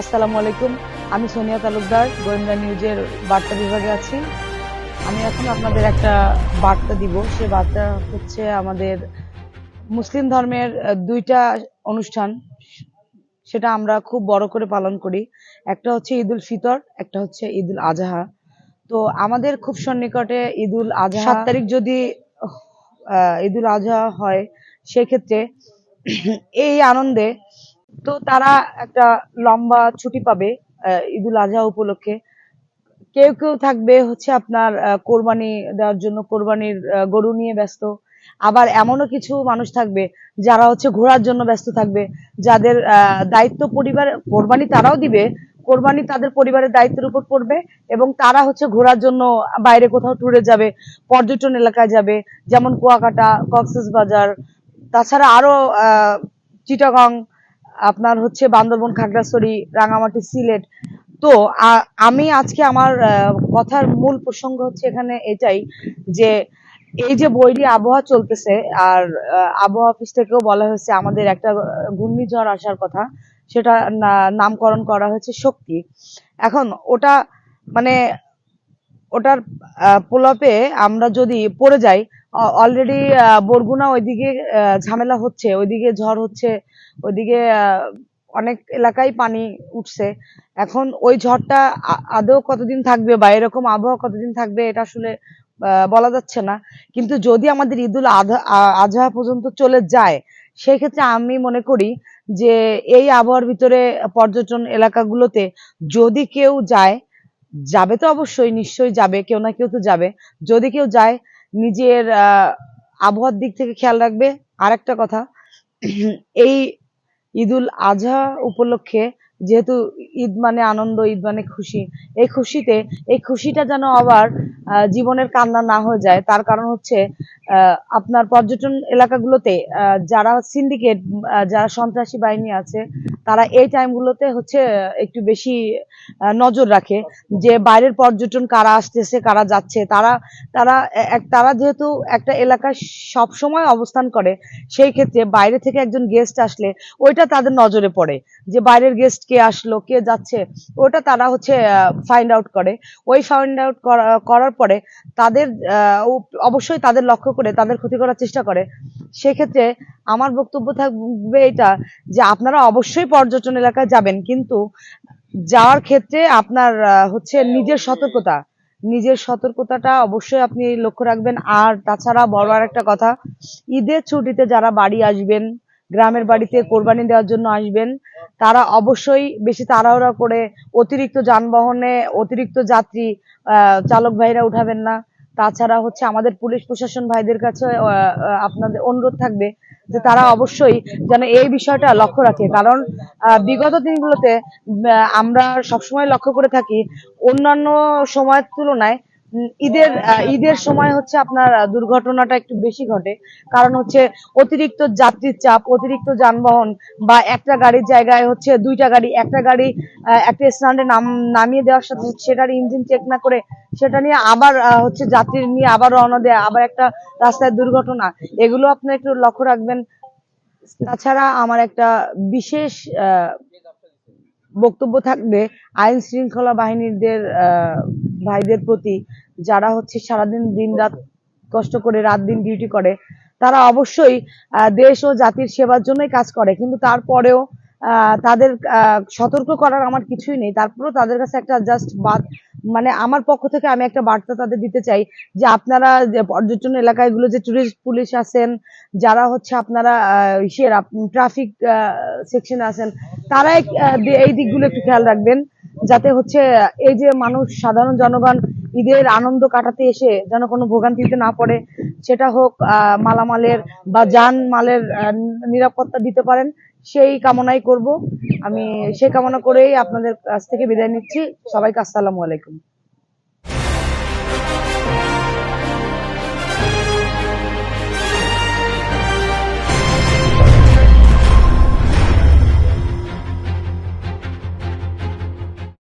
আসসালামু আলাইকুম। আমি সোনিয়া তালুকদার, গোয়েন্দা নিউজের বার্তা বিভাগে আছি। আমি এখন আপনাদের একটা বার্তা দিব। সে বার্তা হচ্ছে আমাদের মুসলিম ধর্মের দুইটা অনুষ্ঠান। সেটা আমরা খুব বড় করে পালন করি। একটা হচ্ছে ঈদুল ফিতর, একটা হচ্ছে ঈদুল আজহা। তো আমাদের খুব সন্নিকটে ঈদুল আজহা সাত তারিখ যদি ঈদুল আজহা হয়, সেক্ষেত্রে এই আনন্দে তো তারা একটা লম্বা ছুটি পাবে ঈদুল আজহা উপলক্ষে। কেউ কেউ থাকবে হচ্ছে আপনার কোরবানি দেওয়ার জন্য কোরবানির গরু নিয়ে ব্যস্ত। আবার এমনও কিছু মানুষ থাকবে যারা হচ্ছে ঘোরার জন্য ব্যস্ত থাকবে যাদের দায়িত্ব পরিবার কোরবানি তারাও দিবে কোরবানি তাদের পরিবারের দায়িত্বের উপর পড়বে এবং তারা হচ্ছে ঘোরার জন্য বাইরে কোথাও ট্যুরে যাবে পর্যটন এলাকায় যাবে যেমন কুয়াকাটা কক্সেস বাজার তাছাড়া আরও আহ, চিটাগং আপনার হচ্ছে বান্দরবন খাগড়াছড়ি রাঙামাটি সিলেট। তো আমি আজকে আমার কথার মূল প্রসঙ্গ হচ্ছে এখানে এটাই যে এই যে বৈরী আবহাওয়া চলতেছে আর আবহাওয়া অফিস থেকেও বলা হয়েছে আমাদের একটা ঘূর্ণিঝড় আসার কথা সেটা নামকরণ করা হয়েছে শক্তি। এখন ওটা মানে ওটার আহ, প্রলাপে আমরা যদি পড়ে যাই অলরেডি বরগুনা ওইদিকে ঝামেলা হচ্ছে ওইদিকে ঝড় হচ্ছে ওইদিকে আহ, অনেক এলাকায় পানি উঠছে। এখন ওই ঝড়টা আদৌ কতদিন থাকবে বা এরকম আবহাওয়া কতদিন থাকবে এটা আসলে বলা যাচ্ছে না। কিন্তু যদি আমাদের ঈদুল আজহা পর্যন্ত চলে যায় সেই ক্ষেত্রে আমি মনে করি যে এই আবহাওয়ার ভিতরে পর্যটন এলাকাগুলোতে যদি কেউ যায় যাবে তো অবশ্যই নিশ্চয়ই যাবে কেউ না কেউ তো যাবে। যদি কেউ যায় নিজের আবহাওয়ার দিক থেকে খেয়াল রাখবে। আর একটা কথা এই ঈদুল আজহা উপলক্ষে যেহেতু ঈদ মানে আনন্দ, ঈদ মানে খুশি, এই খুশিতে, এই খুশিটা যেন আবার জীবনের কান্না না হয়ে যায়, তার কারণ হচ্ছে আপনার পর্যটন এলাকাগুলোতে যারা সিন্ডিকেট যারা সন্ত্রাসী বাহিনী আছে, তারা এই টাইমগুলোতে হচ্ছে, একটু বেশি নজর রাখে যে বাইরের পর্যটন কারা আসতেছে, কারা যাচ্ছে। তারা তারা তারা যেহেতু একটা এলাকায় সব সময় অবস্থান করে, সেই ক্ষেত্রে বাইরে থেকে একজন গেস্ট আসলে ওইটা তাদের নজরে পড়ে যে বাইরের গেস্ট কে আসলো, কে যাচ্ছে। ওটা তারা হচ্ছে ফাইন্ড আউট করে। ওই ফাইন্ড আউট করার পরে তাদের অবশ্যই তাদের লক্ষ্য করে, তাদের ক্ষতি করার চেষ্টা করে। সেক্ষেত্রে আমার বক্তব্য থাকবে এটা যে আপনারা অবশ্যই পর্যটন এলাকায় যাবেন, কিন্তু যাওয়ার ক্ষেত্রে আপনার হচ্ছে নিজের সতর্কতা। নিজের সতর্কতাটা অবশ্যই আপনি লক্ষ্য রাখবেন। আর তাছাড়া বড় আর একটা কথা, ঈদের ছুটিতে যারা বাড়ি আসবেন, গ্রামের বাড়িতে কোরবানি দেওয়ার জন্য আসবেন, তারা অবশ্যই বেশি তাড়াহুড়া করে অতিরিক্ত যানবাহনে অতিরিক্ত যাত্রী চালক ভাইরা উঠাবেন না। তাছাড়া হচ্ছে আমাদের পুলিশ প্রশাসন ভাইদের কাছে আপনাদের অনুরোধ থাকবে যে তারা অবশ্যই যেন এই বিষয়টা লক্ষ্য রাখে। কারণ বিগত দিনগুলোতে আমরা সবসময় লক্ষ্য করে থাকি অন্যান্য সময়ের তুলনায় ঈদের ঈদের সময় হচ্ছে আপনার দুর্ঘটনাটা একটু বেশি ঘটে। কারণ হচ্ছে অতিরিক্ত যাত্রীর চাপ, অতিরিক্ত যানবাহন বা একটা গাড়ির জায়গায় হচ্ছে দুইটা গাড়ি, একটা গাড়ি একটা স্ট্যান্ডে নাম, নামিয়ে দেওয়ার সাথে সেটার ইঞ্জিন চেক না করে সেটা নিয়ে আবার হচ্ছে যাত্রী নিয়ে আবার রওনা দেয়, আবার একটা রাস্তায় দুর্ঘটনা, এগুলো আপনি একটু লক্ষ্য রাখবেন। তাছাড়া আমার একটা বিশেষ বক্তব্য থাকবে আইন শৃঙ্খলা বাহিনীদের ভাইদের প্রতি। যারা হচ্ছে সারাদিন দিন রাত কষ্ট করে রাত দিন ডিউটি করে তারা অবশ্যই দেশ ও জাতির সেবার জন্যই কাজ করে। কিন্তু তারপরেও তাদের সতর্ক করার আমার কিছুই নেই। তারপরেও তাদের কাছে একটা জাস্ট বাদ মানে আমার পক্ষ থেকে আমি একটা বার্তা তাদের দিতে চাই যে আপনারা যে পর্যটন এলাকাগুলো যে টুরিস্ট পুলিশ আছেন যারা হচ্ছে আপনারা আহ, ইসের ট্রাফিক সেকশনে আছেন তারা এই দিকগুলো একটু খেয়াল রাখবেন। যাতে হচ্ছে এই যে মানুষ সাধারণ জনগণ ঈদের আনন্দ কাটাতে এসে যেন কোনো ভোগান্তিতে না পড়ে, সেটা হোক মালামালের বা যান মালের নিরাপত্তা দিতে পারেন, সেই কামনাই করব। আমি সেই কামনা করেই আপনাদের কাছ থেকে বিদায় নিচ্ছি। সবাইকে আসসালামু আলাইকুম।